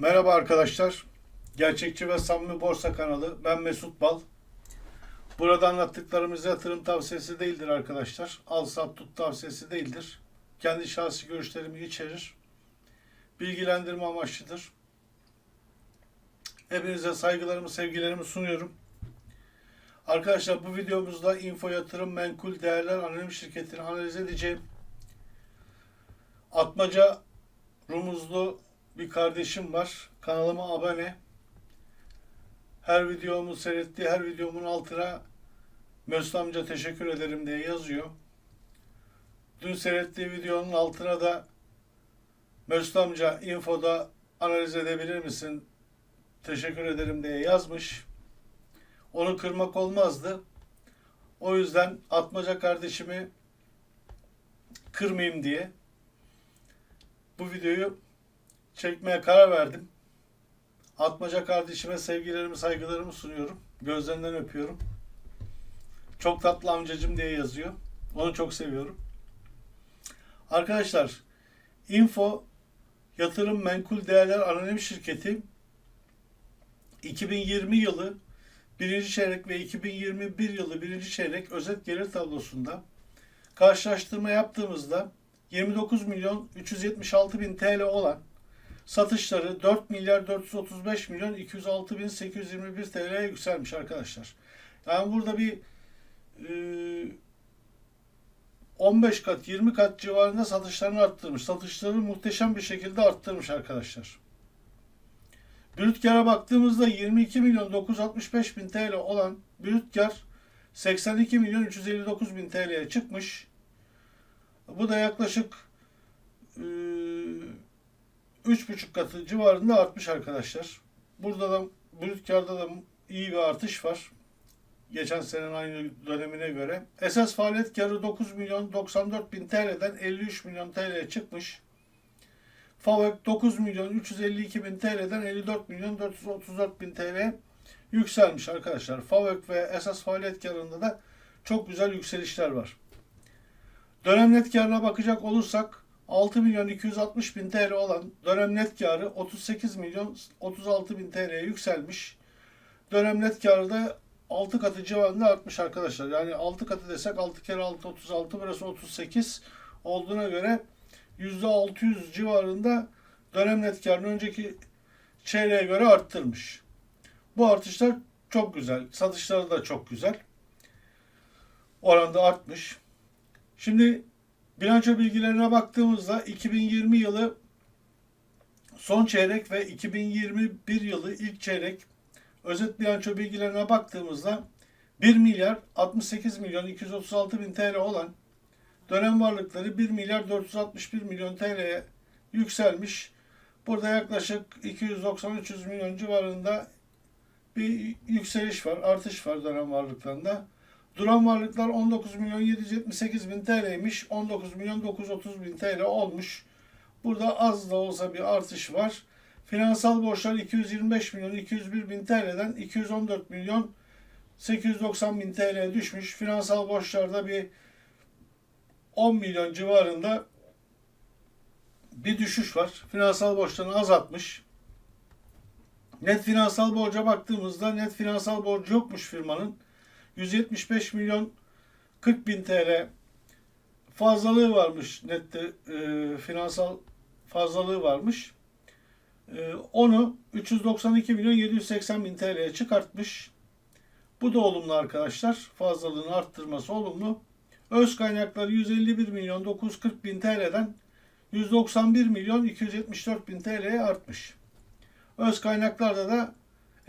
Merhaba arkadaşlar. Gerçekçi ve Samimi Borsa kanalı. Ben Mesut Bal. Burada anlattıklarımız yatırım tavsiyesi değildir arkadaşlar. Al sat tut tavsiyesi değildir. Kendi şahsi görüşlerimi içerir. Bilgilendirme amaçlıdır. Hepinize saygılarımı, sevgilerimi sunuyorum. Arkadaşlar bu videomuzda Info Yatırım Menkul Değerler Anonim Şirketi'ni analiz edeceğim. Atmaca Rumuzlu bir kardeşim var. Kanalıma abone. Her videomu seyrettiği her videomun altına Mesut amca teşekkür ederim diye yazıyor. Dün seyrettiği videonun altına da Mesut amca infoda analiz edebilir misin? Teşekkür ederim diye yazmış. Onu kırmak olmazdı. O yüzden Atmaca kardeşimi kırmayayım diye bu videoyu çekmeye karar verdim. Atmaca kardeşime sevgilerimi, saygılarımı sunuyorum. Gözlerinden öpüyorum. Çok tatlı amcacım diye yazıyor. Onu çok seviyorum. Arkadaşlar, Info Yatırım Menkul Değerler Anonim Şirketi 2020 yılı birinci çeyrek ve 2021 yılı birinci çeyrek özet gelir tablosunda karşılaştırma yaptığımızda 29 milyon 376 bin TL olan satışları 4 milyar 435 milyon 206 bin 821 TL'ye yükselmiş arkadaşlar. Yani burada bir e, 15 kat 20 kat civarında satışlarını arttırmış. Satışları muhteşem bir şekilde arttırmış arkadaşlar. Brüt kâra baktığımızda 22 milyon 965 bin TL olan brüt kar 82 milyon 359 bin TL'ye çıkmış. Bu da yaklaşık e, 3,5 katı civarında artmış arkadaşlar. Burada da brüt karda da iyi bir artış var. Geçen senenin aynı dönemine göre. Esas faaliyet karı 9 milyon 94 bin TL'den 53 milyon TL'ye çıkmış. FAVÖK 9 milyon 352 bin TL'den 54 milyon 434 bin TL'ye yükselmiş arkadaşlar. FAVÖK ve esas faaliyet karında da çok güzel yükselişler var. Dönem net karına bakacak olursak 6 milyon 260 bin TL olan dönem net karı 38 milyon 36 bin TL'ye yükselmiş. Dönem net karı da 6 katı civarında artmış arkadaşlar. Yani 6 katı desek 6 kere 6 36 burası 38 olduğuna göre %600 civarında dönem net karını önceki çeyreğe göre arttırmış. Bu artışlar çok güzel. Satışları da çok güzel. Oranda artmış. Şimdi bilanço bilgilerine baktığımızda 2020 yılı son çeyrek ve 2021 yılı ilk çeyrek özet bilanço bilgilerine baktığımızda 1 milyar 68 milyon 236 bin TL olan dönem varlıkları 1 milyar 461 milyon TL'ye yükselmiş. Burada yaklaşık 290-300 milyon civarında bir yükseliş var, artış var dönem varlıklarında. Duran varlıklar 19 milyon 778 bin TL'ymiş. 19 milyon 930 bin TL olmuş. Burada az da olsa bir artış var. Finansal borçlar 225 milyon 201 bin TL'den 214 milyon 890 bin TL düşmüş. Finansal borçlarda bir 10 milyon civarında bir düşüş var. Finansal borçlarını azaltmış. Net finansal borca baktığımızda net finansal borcu yokmuş firmanın. 175 milyon 40 bin TL fazlalığı varmış nette e, finansal fazlalığı varmış. E, onu 392 milyon 780 bin TL'ye çıkartmış. Bu da olumlu arkadaşlar. Fazlalığını arttırması olumlu. Öz kaynakları 151 milyon 940 bin TL'den 191 milyon 274 bin TL'ye artmış. Öz kaynaklarda da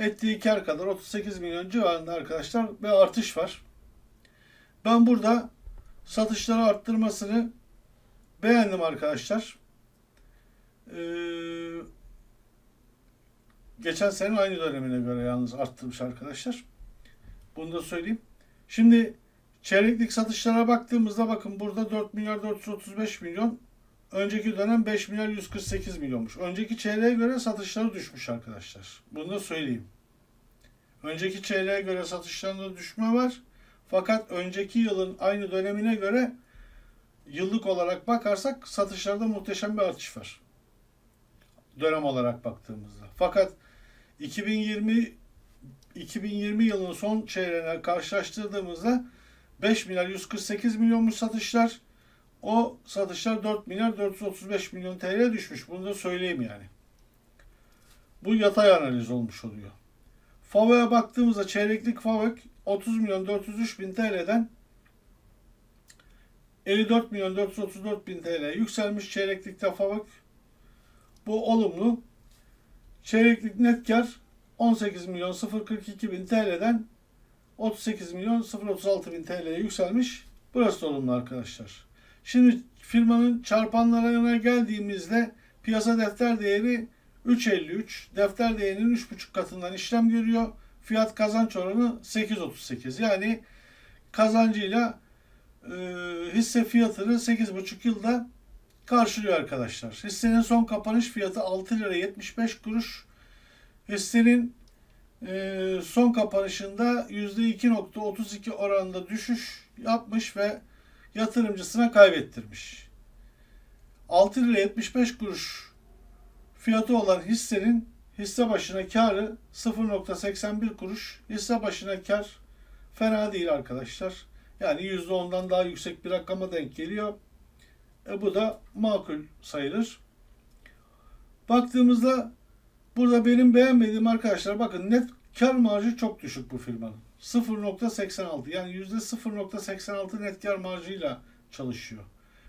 ettiği kar kadar 38 milyon civarında arkadaşlar bir artış var. Ben burada satışları arttırmasını beğendim arkadaşlar. Ee, geçen sene aynı dönemine göre yalnız arttırmış arkadaşlar. Bunu da söyleyeyim. Şimdi çeyreklik satışlara baktığımızda bakın burada 4 milyar 435 milyon. Önceki dönem 5 milyar 148 milyonmuş. Önceki çeyreğe göre satışları düşmüş arkadaşlar. Bunu da söyleyeyim. Önceki çeyreğe göre satışlarında düşme var. Fakat önceki yılın aynı dönemine göre yıllık olarak bakarsak satışlarda muhteşem bir artış var. Dönem olarak baktığımızda. Fakat 2020 2020 yılının son çeyreğine karşılaştırdığımızda 5 milyar 148 milyonmuş satışlar. O satışlar 4 milyar 435 milyon TL düşmüş. Bunu da söyleyeyim yani. Bu yatay analiz olmuş oluyor. FAVÖ'ye baktığımızda çeyreklik FAVÖ 30 milyon 403 bin TL'den 54 milyon 434 bin TL yükselmiş çeyreklikte FAVÖ. Bu olumlu. Çeyreklik net kar 18 milyon 042 bin TL'den 38 milyon 036 bin TL'ye yükselmiş. Burası da olumlu arkadaşlar. Şimdi firmanın çarpanlarına geldiğimizde piyasa defter değeri 3.53. Defter değerinin 3.5 katından işlem görüyor. Fiyat kazanç oranı 8.38. Yani kazancıyla e, hisse fiyatını 8.5 yılda karşılıyor arkadaşlar. Hissenin son kapanış fiyatı 6 lira 75 kuruş. Hissenin e, son kapanışında %2.32 oranında düşüş yapmış ve yatırımcısına kaybettirmiş. 6 lira 75 kuruş fiyatı olan hissenin hisse başına karı 0.81 kuruş. Hisse başına kar fena değil arkadaşlar. Yani %10'dan daha yüksek bir rakama denk geliyor. E bu da makul sayılır. Baktığımızda burada benim beğenmediğim arkadaşlar bakın net kar marjı çok düşük bu firmanın. 0.86 yani %0.86 net kar marjıyla çalışıyor.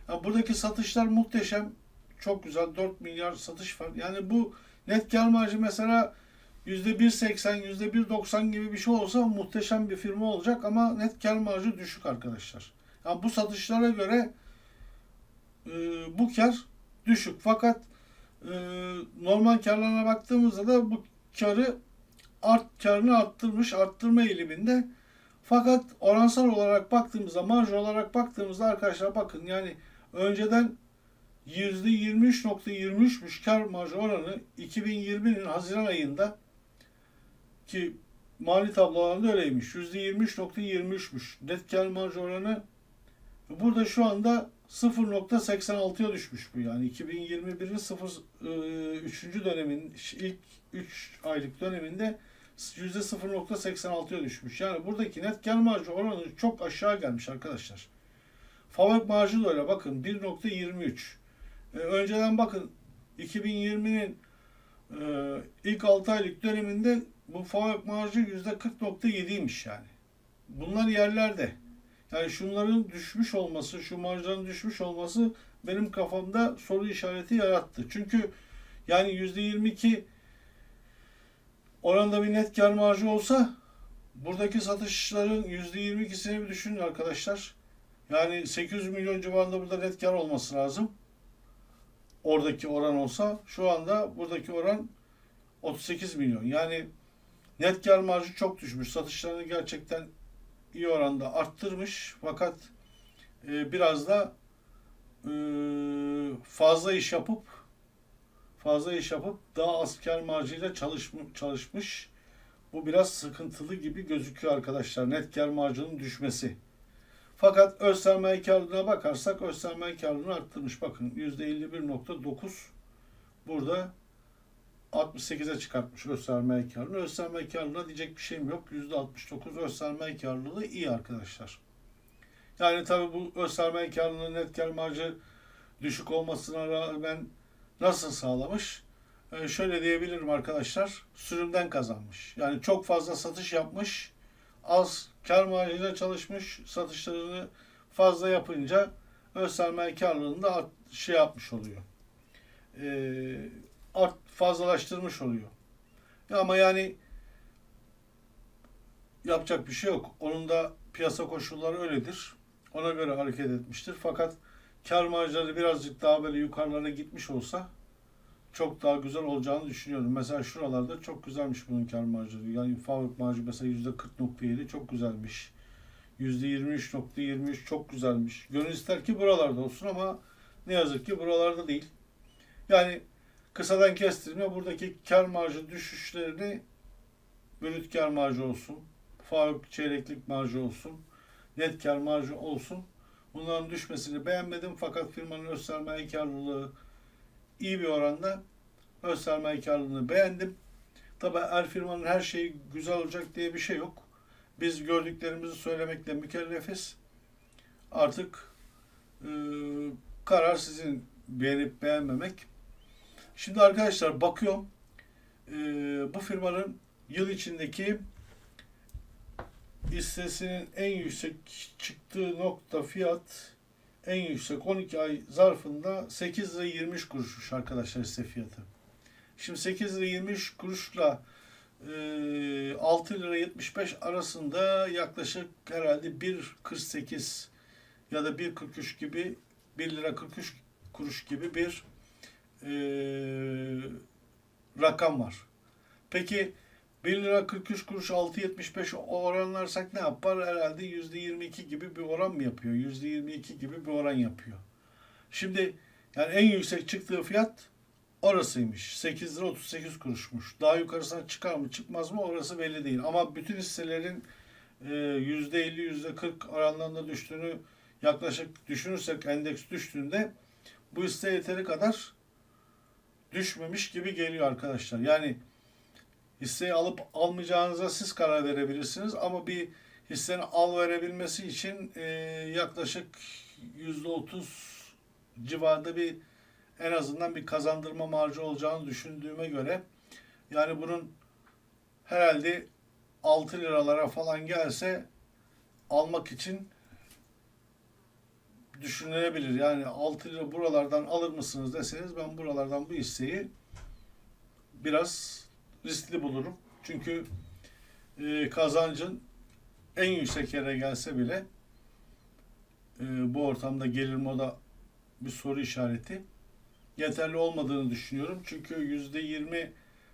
Yani buradaki satışlar muhteşem. Çok güzel. 4 milyar satış var. Yani bu net kar marjı mesela %1.80, %1.90 gibi bir şey olsa muhteşem bir firma olacak ama net kar marjı düşük arkadaşlar. Yani bu satışlara göre e, bu kar düşük. Fakat e, normal karlarına baktığımızda da bu karı art karını arttırmış, arttırma eğiliminde. Fakat oransal olarak baktığımızda, marj olarak baktığımızda arkadaşlar bakın yani önceden %23.23'müş kar marjı oranı 2020'nin Haziran ayında ki mali tablolarında öyleymiş. %23.23'müş. Net kar marjı oranı burada şu anda 0.86'ya düşmüş bu yani 2021'in 0 3. dönemin ilk 3 aylık döneminde %0.86'ya düşmüş. Yani buradaki net kar marjı oranı çok aşağı gelmiş arkadaşlar. Fabrik marjı da öyle bakın 1.23. Ee, önceden bakın 2020'nin e, ilk 6 aylık döneminde bu fabrik marjı %40.7'ymiş yani. Bunlar yerlerde. Yani şunların düşmüş olması, şu marjların düşmüş olması benim kafamda soru işareti yarattı. Çünkü yani %22 oranda bir net kar marjı olsa buradaki satışların %22'sini bir düşünün arkadaşlar. Yani 800 milyon civarında burada net kar olması lazım. Oradaki oran olsa şu anda buradaki oran 38 milyon. Yani net kar marjı çok düşmüş. Satışlarını gerçekten iyi oranda arttırmış. Fakat e, biraz da e, fazla iş yapıp fazla iş yapıp daha az kar marjıyla çalışmış, çalışmış. Bu biraz sıkıntılı gibi gözüküyor arkadaşlar. Net kar marjının düşmesi. Fakat öz sermaye karlılığına bakarsak öz sermaye karlılığını arttırmış. Bakın %51.9 burada 68'e çıkartmış öz sermaye karlılığı. Öz sermaye karlılığına diyecek bir şeyim yok. %69 öz sermaye karlılığı iyi arkadaşlar. Yani tabi bu öz sermaye karlılığı net kar marjı düşük olmasına rağmen nasıl sağlamış? Ee, şöyle diyebilirim arkadaşlar. Sürümden kazanmış. Yani çok fazla satış yapmış. Az kar marjıyla çalışmış. Satışlarını fazla yapınca öz sermaye karlılığını da art- şey yapmış oluyor. Ee, art fazlalaştırmış oluyor. Ya ama yani yapacak bir şey yok. Onun da piyasa koşulları öyledir. Ona göre hareket etmiştir. Fakat kar marjları birazcık daha böyle yukarılara gitmiş olsa çok daha güzel olacağını düşünüyorum. Mesela şuralarda çok güzelmiş bunun kar marjları. Yani fabrik marjı mesela %40.7 çok güzelmiş. %23.23 çok güzelmiş. Gönül ister ki buralarda olsun ama ne yazık ki buralarda değil. Yani kısadan kestirme buradaki kar marjı düşüşlerini brüt kar marjı olsun, fabrik çeyreklik marjı olsun, net kar marjı olsun. Bunların düşmesini beğenmedim fakat firmanın öz sermaye karlılığı iyi bir oranda öz sermaye karlılığını beğendim. Tabi her firmanın her şeyi güzel olacak diye bir şey yok. Biz gördüklerimizi söylemekle mükellefiz. Artık e, karar sizin beğenip beğenmemek. Şimdi arkadaşlar bakıyorum e, bu firmanın yıl içindeki hissesinin en yüksek çıktığı nokta fiyat en yüksek 12 ay zarfında 8 lira 23 kuruşmuş arkadaşlar hisse fiyatı. Şimdi 8 lira 23 kuruşla e, 6 lira 75 arasında yaklaşık herhalde 1.48 ya da 1.43 gibi 1 lira 43 kuruş gibi bir rakam var. Peki 1 lira 43 kuruş 6.75 oranlarsak ne yapar? Herhalde %22 gibi bir oran mı yapıyor? %22 gibi bir oran yapıyor. Şimdi yani en yüksek çıktığı fiyat orasıymış. 8 lira 38 kuruşmuş. Daha yukarısına çıkar mı çıkmaz mı orası belli değil. Ama bütün hisselerin e, %50 %40 oranlarında düştüğünü yaklaşık düşünürsek endeks düştüğünde bu hisse yeteri kadar düşmemiş gibi geliyor arkadaşlar. Yani hisseyi alıp almayacağınıza siz karar verebilirsiniz ama bir hissenin al verebilmesi için e, yaklaşık %30 civarında bir en azından bir kazandırma marjı olacağını düşündüğüme göre yani bunun herhalde 6 liralara falan gelse almak için düşünülebilir. Yani 6 lira buralardan alır mısınız deseniz ben buralardan bu hisseyi biraz riskli bulurum. Çünkü e, kazancın en yüksek yere gelse bile e, bu ortamda gelir moda bir soru işareti yeterli olmadığını düşünüyorum. Çünkü yüzde yirmi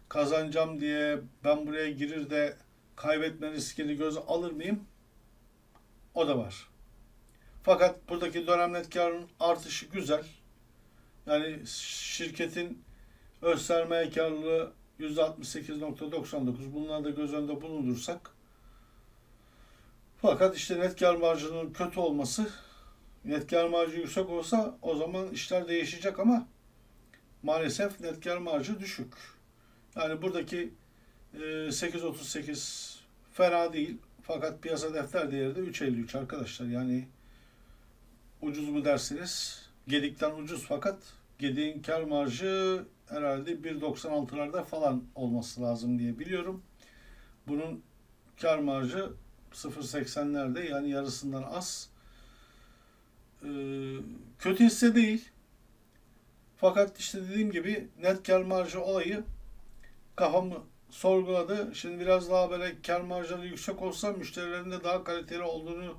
kazanacağım diye ben buraya girir de kaybetme riskini göze alır mıyım? O da var. Fakat buradaki dönem net karın artışı güzel. Yani şirketin öz sermaye karlılığı %68.99 bunları da göz önünde bulundursak fakat işte net kar marjının kötü olması net kar marjı yüksek olsa o zaman işler değişecek ama maalesef net kar marjı düşük. Yani buradaki e, 8.38 fena değil fakat piyasa defter değeri de 3.53 arkadaşlar. Yani ucuz mu dersiniz? Gedik'ten ucuz fakat Gedik'in kar marjı herhalde 1.96'larda falan olması lazım diye biliyorum. Bunun kar marjı 0.80'lerde yani yarısından az. Ee, kötü hisse değil. Fakat işte dediğim gibi net kar marjı olayı kafamı sorguladı. Şimdi biraz daha böyle kar marjları yüksek olsa müşterilerin de daha kaliteli olduğunu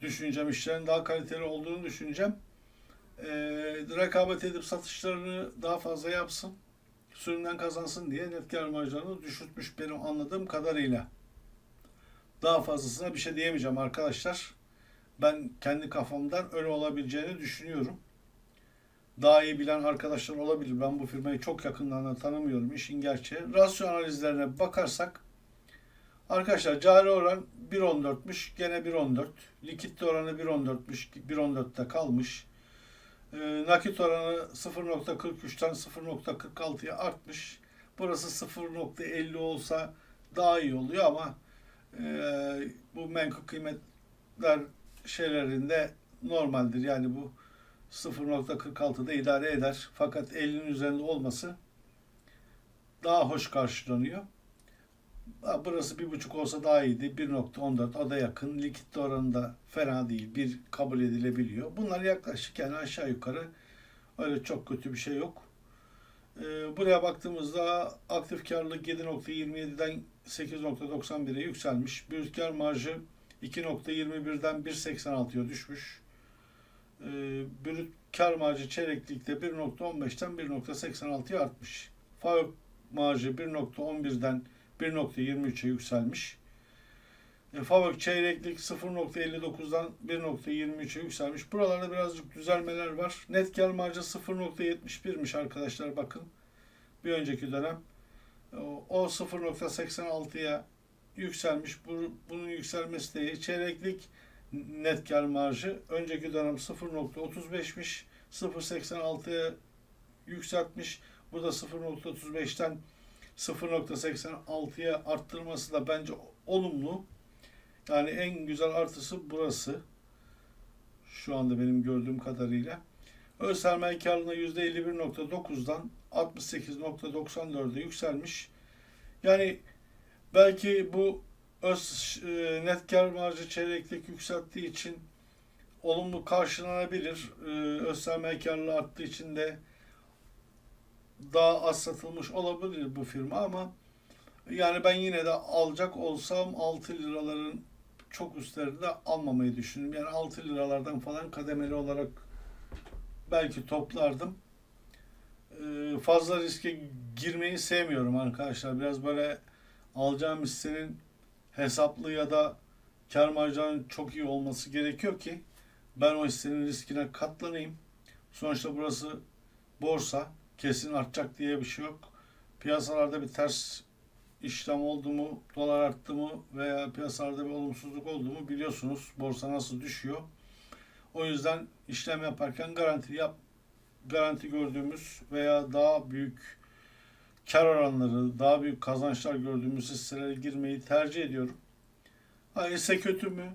düşüneceğim. İşlerin daha kaliteli olduğunu düşüneceğim e, rekabet edip satışlarını daha fazla yapsın. Sürümden kazansın diye net kar marjlarını düşürtmüş benim anladığım kadarıyla. Daha fazlasına bir şey diyemeyeceğim arkadaşlar. Ben kendi kafamdan öyle olabileceğini düşünüyorum. Daha iyi bilen arkadaşlar olabilir. Ben bu firmayı çok yakından da tanımıyorum. işin gerçeği. Rasyo analizlerine bakarsak Arkadaşlar cari oran 1.14'müş. Gene 1.14. Likit oranı 1.14'müş. 1.14'te kalmış. Ee, nakit oranı 0.43'ten 0.46'ya artmış. Burası 0.50 olsa daha iyi oluyor ama e, bu menkul kıymetler şeylerinde normaldir. Yani bu 0.46'da idare eder. Fakat 50'nin üzerinde olması daha hoş karşılanıyor. Burası bir buçuk olsa daha iyiydi. 1.14 o da yakın. Likit oranı da fena değil. Bir kabul edilebiliyor. Bunlar yaklaşık yani aşağı yukarı öyle çok kötü bir şey yok. Ee, buraya baktığımızda aktif karlılık 7.27'den 8.91'e yükselmiş. Brüt kar marjı 2.21'den 1.86'ya düşmüş. Ee, kar marjı çeyreklikte 1.15'ten 1.86'ya artmış. FAVÖK marjı 1.11'den 1.23'e yükselmiş. E, FAVÖK çeyreklik 0.59'dan 1.23'e yükselmiş. Buralarda birazcık düzelmeler var. Net kar marjı 0.71'miş arkadaşlar bakın. Bir önceki dönem. O- O 0.86'ya yükselmiş. Bu, bunun yükselmesi de. Çeyreklik net kar marjı önceki dönem 0.35'miş. 0.86'ya yükseltmiş. Bu da 0.35'ten 0.86'ya arttırması da bence olumlu. Yani en güzel artısı burası. Şu anda benim gördüğüm kadarıyla. Öz sermaye karlılığı %51.9'dan 68.94'e yükselmiş. Yani belki bu öz e, net kar marjı çeyreklik yükselttiği için olumlu karşılanabilir. E, öz sermaye karlılığı arttığı için de daha az satılmış olabilir bu firma ama yani ben yine de alacak olsam 6 liraların çok üstlerinde almamayı düşünüyorum. Yani 6 liralardan falan kademeli olarak belki toplardım. Ee, fazla riske girmeyi sevmiyorum arkadaşlar. Biraz böyle alacağım hissenin hesaplı ya da kar marjının çok iyi olması gerekiyor ki ben o hissenin riskine katlanayım. Sonuçta burası borsa kesin artacak diye bir şey yok. Piyasalarda bir ters işlem oldu mu, dolar arttı mı veya piyasalarda bir olumsuzluk oldu mu biliyorsunuz borsa nasıl düşüyor. O yüzden işlem yaparken garanti yap garanti gördüğümüz veya daha büyük kar oranları, daha büyük kazançlar gördüğümüz hisselere girmeyi tercih ediyorum. Ha, kötü mü?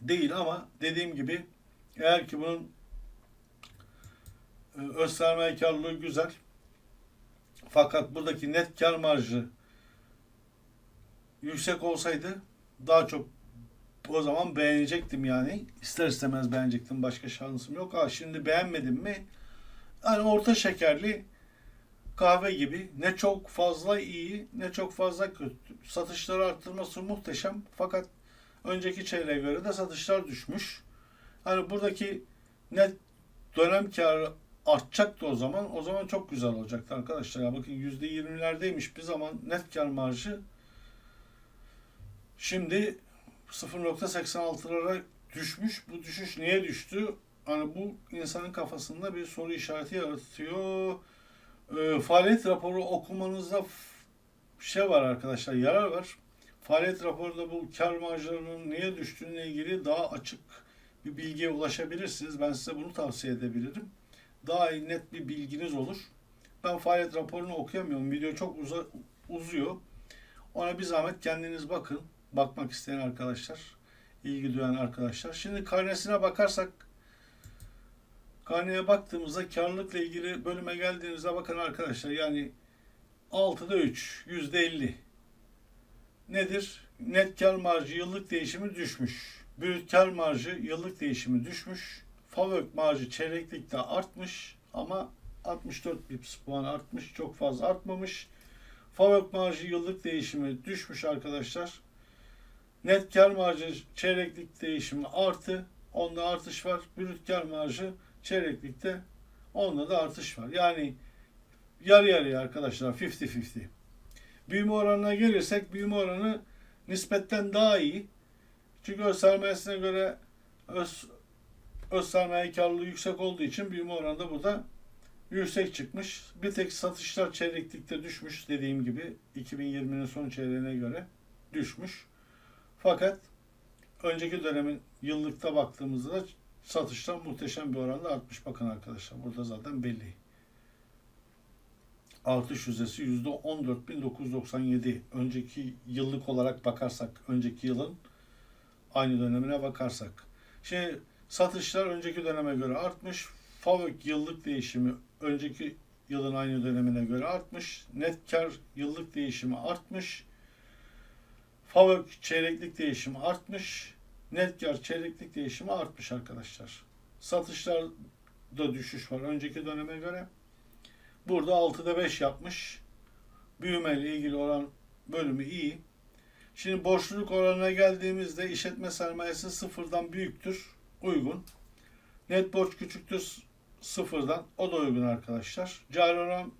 Değil ama dediğim gibi eğer ki bunun öz sermaye karlılığı güzel. Fakat buradaki net kar marjı yüksek olsaydı daha çok o zaman beğenecektim yani. İster istemez beğenecektim. Başka şansım yok. Ha şimdi beğenmedim mi? Yani orta şekerli kahve gibi ne çok fazla iyi ne çok fazla kötü. Satışları arttırması muhteşem. Fakat önceki çeyreğe göre de satışlar düşmüş. Hani buradaki net dönem karı artacaktı o zaman. O zaman çok güzel olacaktı arkadaşlar. Ya bakın %20'lerdeymiş bir zaman net kar marjı. Şimdi 0.86'lara düşmüş. Bu düşüş niye düştü? Hani bu insanın kafasında bir soru işareti yaratıyor. Ee, faaliyet raporu okumanızda şey var arkadaşlar, yarar var. Faaliyet raporunda bu kar marjlarının niye düştüğüne ilgili daha açık bir bilgiye ulaşabilirsiniz. Ben size bunu tavsiye edebilirim. Daha net bir bilginiz olur. Ben faaliyet raporunu okuyamıyorum. Video çok uza- uzuyor. Ona bir zahmet kendiniz bakın. Bakmak isteyen arkadaşlar, ilgi duyan arkadaşlar. Şimdi karnesine bakarsak karneye baktığımızda karlılıkla ilgili bölüme geldiğinizde bakın arkadaşlar yani 6'da 3, %50. Nedir? Net kar marjı yıllık değişimi düşmüş. Brüt kar marjı yıllık değişimi düşmüş. FAVÖK marjı çeyreklikte artmış ama 64 bips puan artmış. Çok fazla artmamış. FAVÖK marjı yıllık değişimi düşmüş arkadaşlar. Net kar marjı çeyreklik değişimi artı. Onda artış var. Brüt kar marjı çeyreklikte onda da artış var. Yani yarı yarıya arkadaşlar 50-50. Büyüme oranına gelirsek büyüme oranı nispetten daha iyi. Çünkü öz sermayesine göre öz, öz sermaye karlılığı yüksek olduğu için büyüme oranı da burada yüksek çıkmış. Bir tek satışlar çeyreklikte düşmüş dediğim gibi 2020'nin son çeyreğine göre düşmüş. Fakat önceki dönemin yıllıkta baktığımızda da satışlar muhteşem bir oranda artmış. Bakın arkadaşlar burada zaten belli. Artış yüzdesi %14.997. Önceki yıllık olarak bakarsak, önceki yılın aynı dönemine bakarsak. Şimdi satışlar önceki döneme göre artmış. FAVÖK yıllık değişimi önceki yılın aynı dönemine göre artmış. Net kar yıllık değişimi artmış. FAVÖK çeyreklik değişimi artmış. Net kar çeyreklik değişimi artmış arkadaşlar. Satışlarda düşüş var önceki döneme göre. Burada 6'da 5 yapmış. Büyüme ile ilgili olan bölümü iyi. Şimdi borçluluk oranına geldiğimizde işletme sermayesi sıfırdan büyüktür. Uygun. Net borç küçüktür sıfırdan. O da uygun arkadaşlar. Cari oran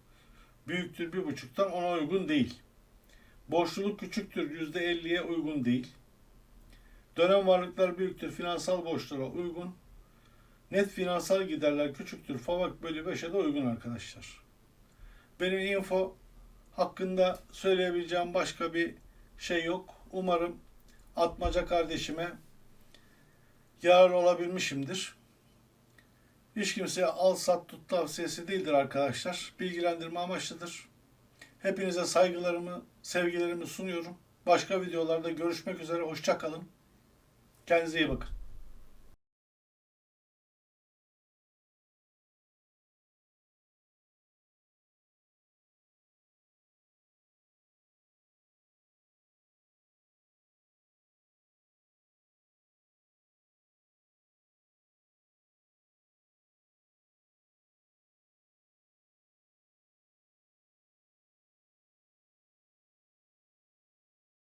büyüktür bir buçuktan ona uygun değil. Borçluluk küçüktür yüzde elliye uygun değil. Dönem varlıklar büyüktür finansal borçlara uygun. Net finansal giderler küçüktür FAVÖK bölü 5'e de uygun arkadaşlar. Benim info hakkında söyleyebileceğim başka bir şey yok. Umarım Atmaca kardeşime yarar olabilmişimdir. Hiç kimseye al sat tut tavsiyesi değildir arkadaşlar. Bilgilendirme amaçlıdır. Hepinize saygılarımı, sevgilerimi sunuyorum. Başka videolarda görüşmek üzere. Hoşça kalın. Kendinize iyi bakın.